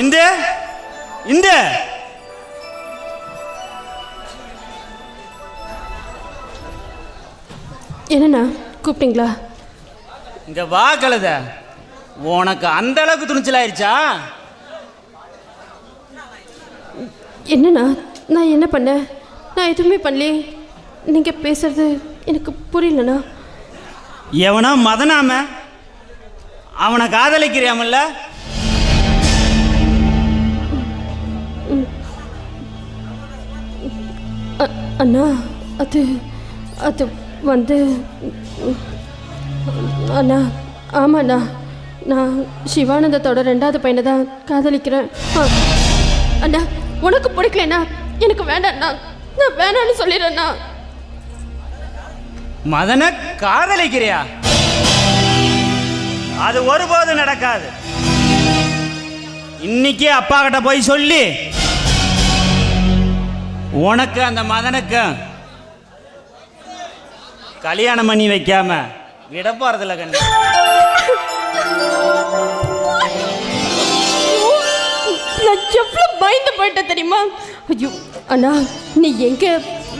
இந்த என்னண்ணா கூப்பிட்டீங்களா? இங்க வா கழுத. உனக்கு அந்த அளவுக்கு துணிச்சல் ஆயிடுச்சா என்னண்ணா நான் என்ன பண்ணேன்? நான் எதுவுமே பண்ணலையே. நீங்கள் பேசுறது எனக்கு புரியலண்ணா. எவனோ மதனாம அவனை காதலிக்கிறியாமல்ல? அண்ணா அது அது வந்து அண்ணா ஆமாண்ணா. நான் சிவானந்தத்தோட ரெண்டாவது பையனை தான் காதலிக்கிறேன். ஆ. அண்ணா உனக்கு பிடிக்கலண்ணா. எனக்கு வேண்டாண்ணா நான் வேணான்னு சொல்லிடுறேண்ணா. மதனை காதலிக்கிறியா? அது ஒருபோதும் நடக்காது. இன்னைக்கே அப்பா கிட்ட போய் சொல்லி உனக்கு அந்த மதனுக்கு கல்யாணம் பண்ணி வைக்காம விட போறதில்ல கண்ணு. நான் எவ்வளோ பயந்து போயிட்டேன் தெரியுமா? ஐயோ அண்ணா நீ எங்க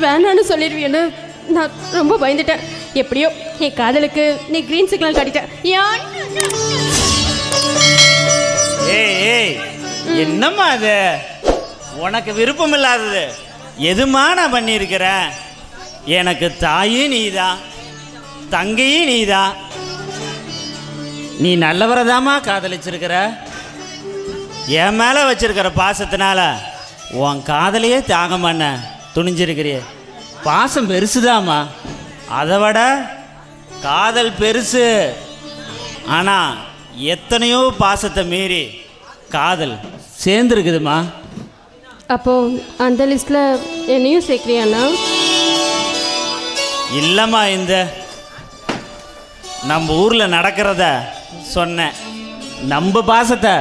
வேணான்னு சொல்லிடுவியன்னு நான் ரொம்ப பயந்துட்டேன். எப்படியோ என் காதலுக்கு நீ கிரீன் சிக்னல் காட்டிட்ட. யான் ஏய் ஏய் என்னம்மா அது? உனக்கு விருப்பம் இல்லாதது. எதுமா நான் பண்ணியிருக்கிற? எனக்கு தாயும் நீதா தங்கையும் நீதா. நீ நல்லவரை தாமா காதலிச்சிருக்கிற? என் மேலே வச்சிருக்கிற பாசத்தினால உன் காதலையே தியாகம் பண்ண துணிஞ்சிருக்கிறிய. பாசம் பெருசுதாம்மா. அதை விட காதல் பெருசு. ஆனால் எத்தனையோ பாசத்தை மீறி காதல் சேர்ந்துருக்குதுமா அப்போ அந்த லிஸ்ட்ல என்னையும் சேர்க்குறியாண்ணா இல்லைம்மா இந்த நம்ம ஊரில் நடக்கிறத சொன்னேன். நம்ம பாசத்தை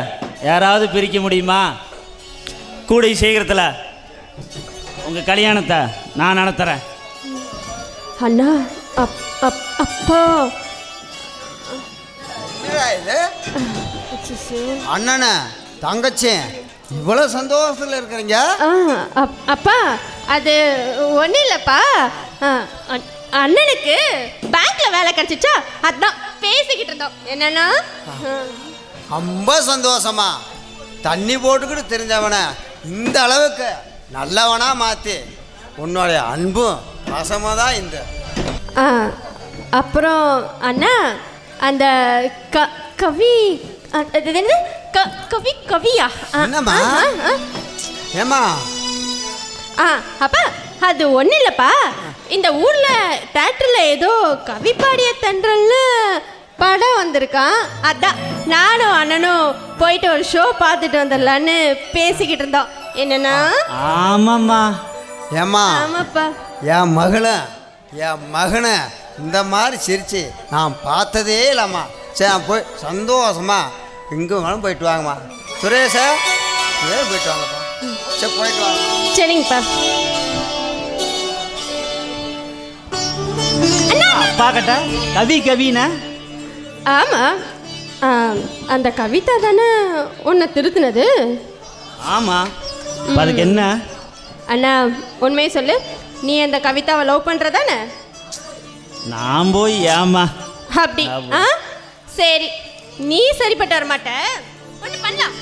யாராவது பிரிக்க முடியுமா? கூடிய சீக்கிரத்தில் உங்கள் கல்யாணத்தை நான் நடத்துகிறேன் அண்ணா அப் அப் அப்பா. அண்ணனே தங்கச்சி இவ்வளோ சந்தோஷத்தில் இருக்கிறீங்க? அப்பா அது ஒன்றும் இல்லைப்பா அண்ணனுக்கு பேங்க்ல வேலை கிடைச்சிச்சா? அதான் பேசிக்கிட்டு இருந்தோம். என்னன்னா. ரொம்ப சந்தோஷமா. தண்ணி போட்டுக்கிட்டு தெரிஞ்சவனை இந்த அளவுக்கு நல்லவனா மாற்றி உன்னுடைய அன்பும் பாசமாக தான் இந்த அப்புறம் அண்ணா அந்த க கவி என்னது? க கவி கவியா? என்னம்மா? ஆ, ஏம்மா? ஆ அப்பா அது ஒன்றும் இல்லைப்பா இந்த ஊரில் தேட்டரில் ஏதோ கவி பாடிய தென்றல்னு படம் வந்திருக்கான் அதான் நானும் அண்ணனும் போயிட்டு ஒரு ஷோ பார்த்துட்டு வந்துடலான்னு பேசிக்கிட்டு இருந்தோம். என்னன்னா? ஆமாம்மா. ஏம்மா? ஆமாப்பா. என் மகளை என் மகனை இந்த மாதிரி சிரிச்சு நான் பார்த்ததே இல்லைம்மா. சரி போய் சந்தோஷமா எங்கே வேணாலும் போயிட்டு வாங்கம்மா. சுரேஷா சுரேஷ் போயிட்டு வாங்கப்பா? சரி போயிட்டு வாங்க. சரிங்கப்பா. அப்பா கிட்ட கவி கவினா? ஆமாம் அந்த கவிதா தானே உன்னை திருத்தினது? ஆமாம் அதுக்கு என்ன? அண்ணா உண்மையை சொல்லு. நீ அந்த கவிதாவை லவ் பண்ணுறதானே நான் போய் ஏம்மா? அப்படி. ஆ? சரி. நீ சரிப்பட்டு வர மாட்ட ஒன்று பண்ணலாம்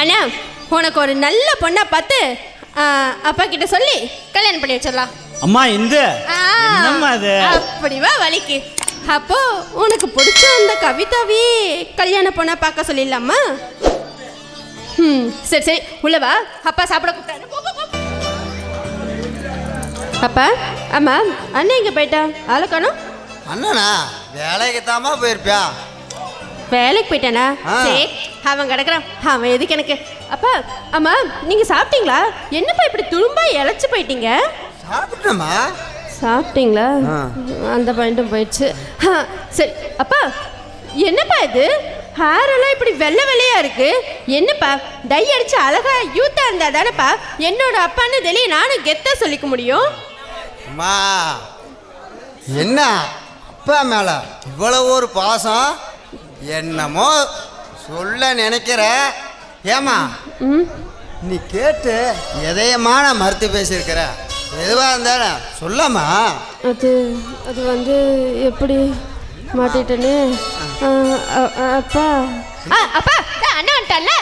அண்ணா உனக்கு ஒரு நல்ல பொண்ணா பார்த்து அப்பா கிட்ட சொல்லி கல்யாணம் பண்ணி வச்சிடலாம். அம்மா இந்த என்னம்மா அது அப்படி வா வலிக்கு அப்போ உனக்கு பிடிச்ச அந்த கவிதாவே கல்யாண பொண்ணா பார்க்க சொல்லிடலாமா? ம் சரி சரி. உள்ள வா. அப்பா சாப்பிட கூப்பிட்டாரு. அப்பா ஆமா அண்ணன் எங்க போயிட்டா ஆளை காணோம். அண்ணனா வேலைக்கு தாமா போயிருப்பியா? வேலைக்கு போயிட்டானா. சரி அவன் கிடக்குறான். அவன் எதுக்கு எனக்கு? அப்பா ஆமா நீங்க சாப்பிட்டீங்களா? என்னப்பா இப்படி துரும்பா இழைச்சு போயிட்டீங்க? சாப்பிட்டேம்மா. சாப்பிட்டீங்களா. அந்த பாயிண்ட்டும் போயிடுச்சு. சரி அப்பா என்னப்பா இது? ஹேர் எல்லாம் இப்படி வெள்ளை வெள்ளையா இருக்கு. என்னப்பா டை அடிச்சு அழகா யூத்தா இருந்தா தானேப்பா? என்னோட அப்பான்னு வெளியே நானும் கெத்தா சொல்லிக்க முடியும்? அம்மா என்ன? அப்பா மேலே இவ்வளோ ஒரு பாசம்? என்னமோ சொல்ல நினைக்கிற? ஏம்மா? ம். நீ கேட்டு எதயமான மறுத்து பேசியிருக்கிற? எதுவாக இருந்தாலும் சொல்லம்மா. அது அது வந்து எப்படி மாட்டிட்டேனே? அப்பா. அப்பா அண்ணன் வந்துட்டான்ல?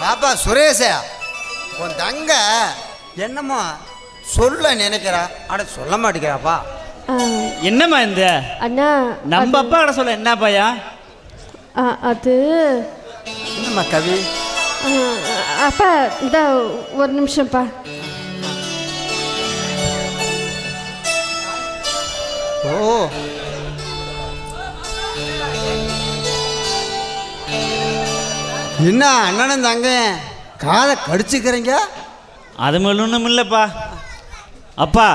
பாப்பா சுரேஷ உன் தங்க என்னமோ சொல்ல நினைக்கிறா. அட சொல்ல மாட்டேங்கிறாப்பா. என்னம்மா இந்த? அண்ணா நம்ம அப்பா கிட்ட சொல்ல என்ன பையா ஆ, அது என்னம்மா கவி? அப்பா இந்த ஒரு நிமிஷம்ப்பா. ஓ. என்ன அண்ணனும் தங்க காதை கடிச்சுக்கிறீங்க? அது மேல ஒன்றும் இல்லைப்பா. அப்பா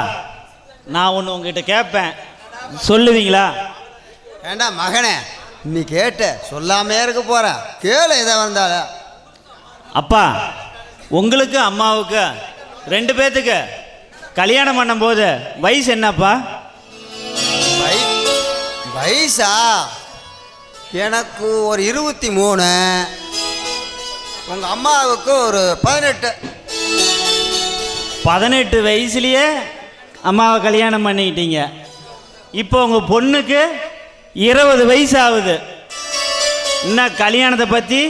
நான் ஒன்று உங்ககிட்ட கேட்பேன் சொல்லுவீங்களா? ஏண்டா மகனே நீ கேட்ட சொல்லாமே இருக்க போற. கேளு எதை வந்தால அப்பா உங்களுக்கு அம்மாவுக்கு ரெண்டு பேர்த்துக்கு கல்யாணம் பண்ணும்போது வயசு என்னப்பா? வய வயசா? எனக்கு ஒரு இருபத்தி மூணு. உங்கள் அம்மாவுக்கு ஒரு பதினெட்டு. பதினெட்டு வயசுலயே அம்மாவை கல்யாணம் பண்ணிக்கிட்டீங்க. இப்போ உங்கள் பொண்ணுக்கு இருபது வயசு ஆகுது இன்னும் கல்யாணத்தை பற்றி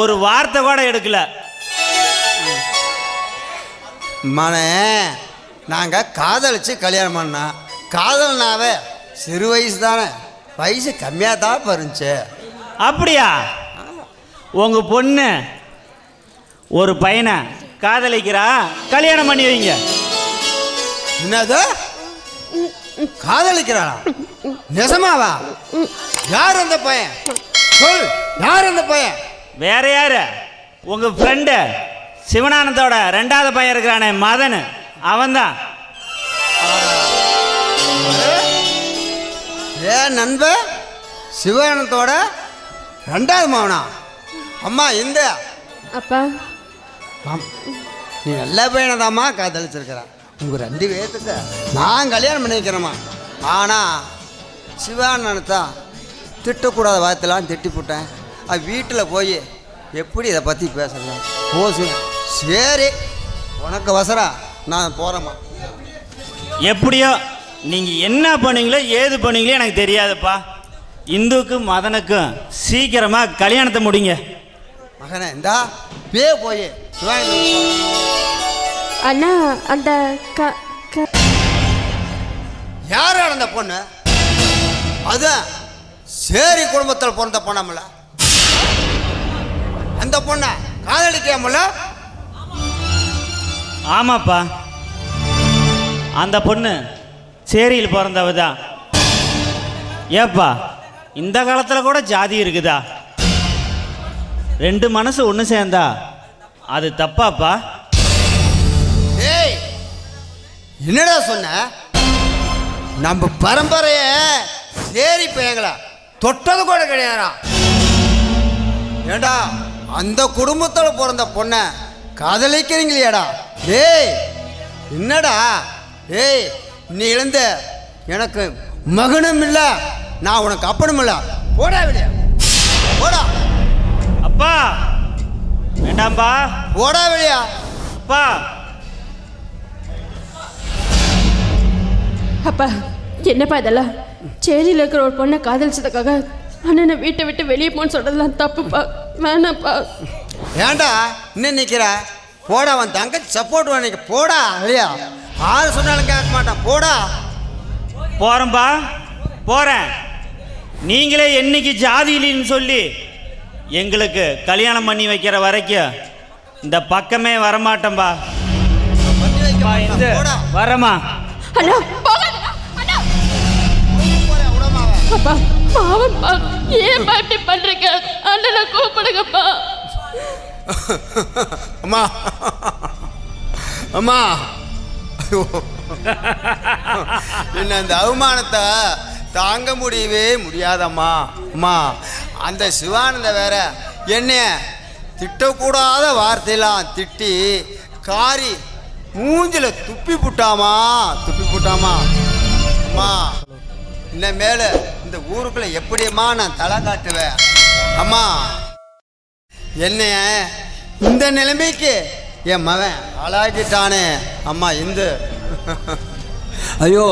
ஒரு வார்த்தை கூட எடுக்கல. மனே நாங்கள் காதலிச்சு கல்யாணம் பண்ணோம் காதல்னாவே சிறு வயசு தானே. வயசு கம்மியாக தான் இருந்துச்சு அப்படியா? உங்கள் பொண்ணு ஒரு பையனை காதலிக்கிறா கல்யாணம் பண்ணி வைங்க. என்னது? காதலிக்கிறாளா? நிஜமாவா? யார் அந்த பையன்? சொல் யார் அந்த பையன்? வேற யாரு? உங்கள் ஃப்ரெண்டு சிவனானந்தோட ரெண்டாவது பையன் இருக்கிறானே மதன். அவன்தான். ஏன் நண்ப சிவானந்தோட ரெண்டாவது மகனா? அம்மா இந்த அப்பா. நீ நல்ல பையனதாம்மா காதலிச்சிருக்கிற உங்கள் ரெண்டு பேர்த்துக்கு நான் கல்யாணம் பண்ணி வைக்கிறேம்மா ஆனால் சிவானந்தா திட்டக்கூடாத வார்த்தைலாம் திட்டி போட்டேன் அது வீட்டில் போய் எப்படி இதை பற்றி பேசலாம் போசு. சரி உனக்கு வசரா நான் போகிறேம்மா எப்படியோ நீங்கள் என்ன பண்ணீங்களோ ஏது பண்ணீங்களோ எனக்கு தெரியாதுப்பா. இந்துக்கும் மதனுக்கும் சீக்கிரமாக கல்யாணத்தை முடிங்க. மகனே இந்தா பே போய் சிவானந்தம் அண்ணா அந்த க க. யார் அந்த பொண்ணு? அதான் சேரி குடும்பத்தில் பிறந்த பொண்ணாமல. அந்த பொண்ணை காதலிக்காமல ஆமாப்பா. அந்த பொண்ணு சேரியில் பிறந்தவ தான் ஏப்பா இந்த காலத்தில் கூட ஜாதி இருக்குதா? ரெண்டு மனசு ஒன்று சேர்ந்தா அது தப்பாப்பா? என்னடா சொன்ன? நம்ம பரம்பரைய சேரி பையங்களா தொட்டது கூட கிடையாதா ஏண்டா அந்த குடும்பத்தில் பிறந்த பொண்ணை காதலிக்கிறீங்களேடா. ஏய் என்னடா? ஏய் நீ இழந்த எனக்கு மகனும் இல்லை நான் உனக்கு அப்பனும் இல்லை. போடா வெளியே. போடா. அப்பா வேண்டாம்பா. போடா வெளியா. அப்பா. அப்பா என்னப்பா இதெல்லாம்? சேரியில் இருக்கிற ஒரு பொண்ணை காதலிச்சதுக்காக அண்ணனை வீட்டை விட்டு வெளியே போன்னு சொல்றதெல்லாம் தப்புப்பா வேணாப்பா. ஏன்டா இன்னும் நிற்கிற போடா அவன் தங்கச்சி சப்போர்ட் பண்ணிக்க போடா வெளியா ஆறு சொன்னாலும் கேட்க மாட்டான் போடா. போகிறேன்பா போகிறேன் நீங்களே என்னைக்கு ஜாதி இல்லைன்னு சொல்லி எங்களுக்கு கல்யாணம் பண்ணி வைக்கிற வரைக்கும் இந்த பக்கமே வரமாட்டேன்பா. வரமா அண்ணா அப்பா பாவம்ப்பா ஏன்பா இப்படி பண்றீங்க? அண்ணனை கூப்பிடுங்கப்பா. அம்மா. அம்மா. என்ன அந்த அவமானத்தை தாங்க முடியவே முடியாதம்மா. அம்மா அந்த சிவானந்த வேற என்ன திட்டக்கூடாத வார்த்தையெல்லாம் திட்டி காரி மூஞ்சில துப்பி புட்டாமா? துப்பி புட்டாமா? அம்மா. இன்ன மேல இந்த ஊருக்குள்ள எப்படியம்மா நான் தலை காட்டுவேன்? அம்மா என்னைய இந்த நிலைமைக்கு என் மகன் ஆளாக்கிட்டானே. அம்மா இந்து. ஐயோ.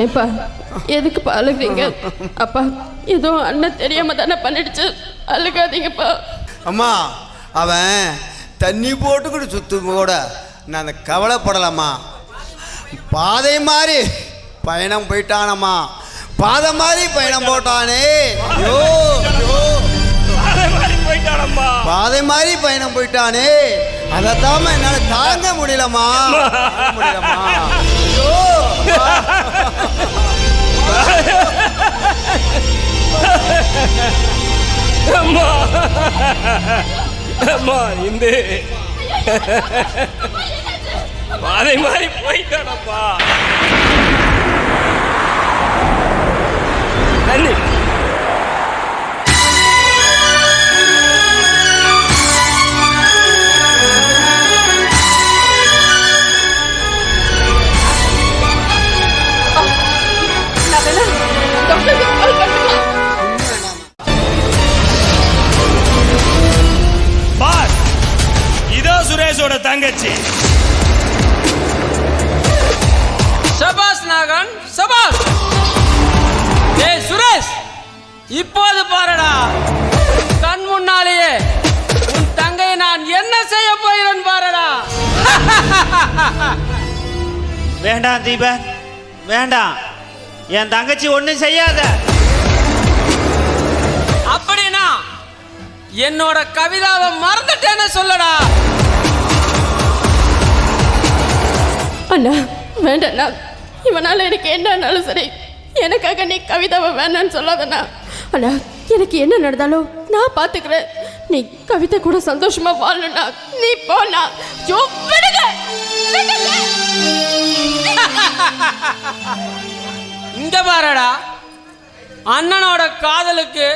ஏப்பா எதுக்குப்பா அழுகுறீங்க? அப்பா ஏதோ அண்ணன் தெரியாம தானே பண்ணிடுச்சு. அழுகாதீங்கப்பா. அம்மா அவன் தண்ணி போட்டுக்கிட்டு சுத்தும் கூட நான் அந்த கவலைப்படலாமா பாதை மாதிரி பயணம் போயிட்டானம்மா. பாதை மாதிரி பயணம் போட்டானே. ஐயோ. பாதை மாதிரி பயணம் போயிட்டானே. அதைத்தாம என்னால தாங்க அம்மா. அம்மா இந்த. பாதை மாதிரி போயிட்டானப்பா தண்ணி. இதோ சுரேஷோட தங்கச்சி. வேண்டாம் தீபன் வேண்டாம். என் தங்கச்சி ஒன்றும் செய்யாத. அப்படின்னா என்னோட கவிதாவை மறந்துட்டேன்னு சொல்லடா. அண்ணா வேண்டாண்ணா. இவனால எனக்கு என்னன்னாலும் சரி எனக்காக நீ கவிதாவை வேணான்னு சொல்லாதண்ணா. அண்ணா எனக்கு என்ன நடந்தாலும் நான் பார்த்துக்கிறேன் நீ கவிதை கூட சந்தோஷமா வாழணும்னா நீ போனா விடுங்க. இங்க பாருடா. அண்ணனோட காதலுக்கு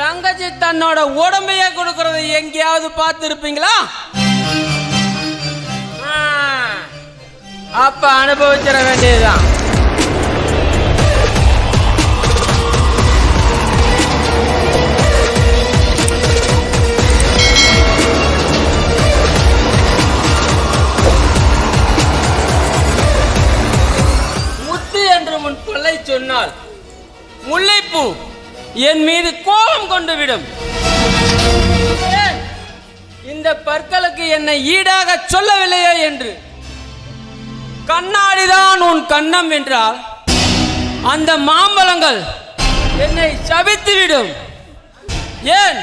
தங்கச்சி தன்னோட உடம்பையே கொடுக்கறத எங்கேயாவது பார்த்து இருப்பீங்களா அப்ப அனுபவிச்சிட வேண்டியதுதான். சொன்னால் முல்லைப்பூ என் மீது கோபம் கொண்டு விடும். இந்த பற்களுக்கு என்னை ஈடாக சொல்லவில்லையே என்று. கண்ணாடிதான் உன் கண்ணம் என்றால் அந்த மாம்பழங்கள் என்னை சபித்துவிடும். ஏன்?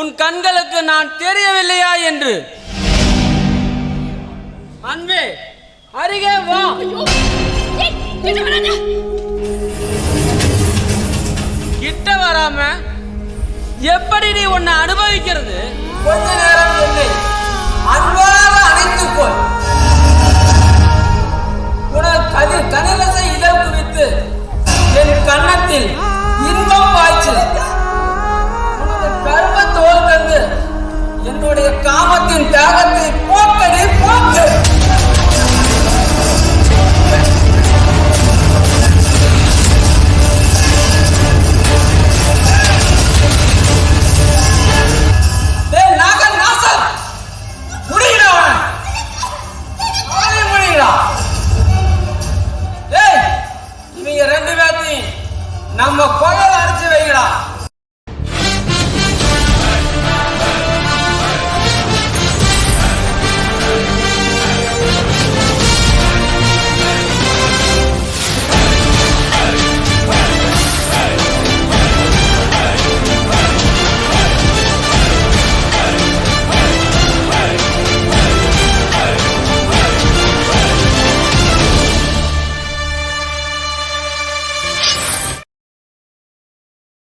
உன் கண்களுக்கு நான் தெரியவில்லையா என்று. அன்பே அருகே வா. ஏய், வராம எப்படி நீ உன்னை அனுபவிக்கிறது? கொஞ்ச நேரம் என்னை அன்பாக அணைத்துக் கொள். உனது கதிர் கனிரச இதழ் குறித்து என் கன்னத்தில் இன்பம் பாய்ச்சு உனது கர்ம தோல் தந்து என்னுடைய காமத்தின் தியாகத்தை போட்டு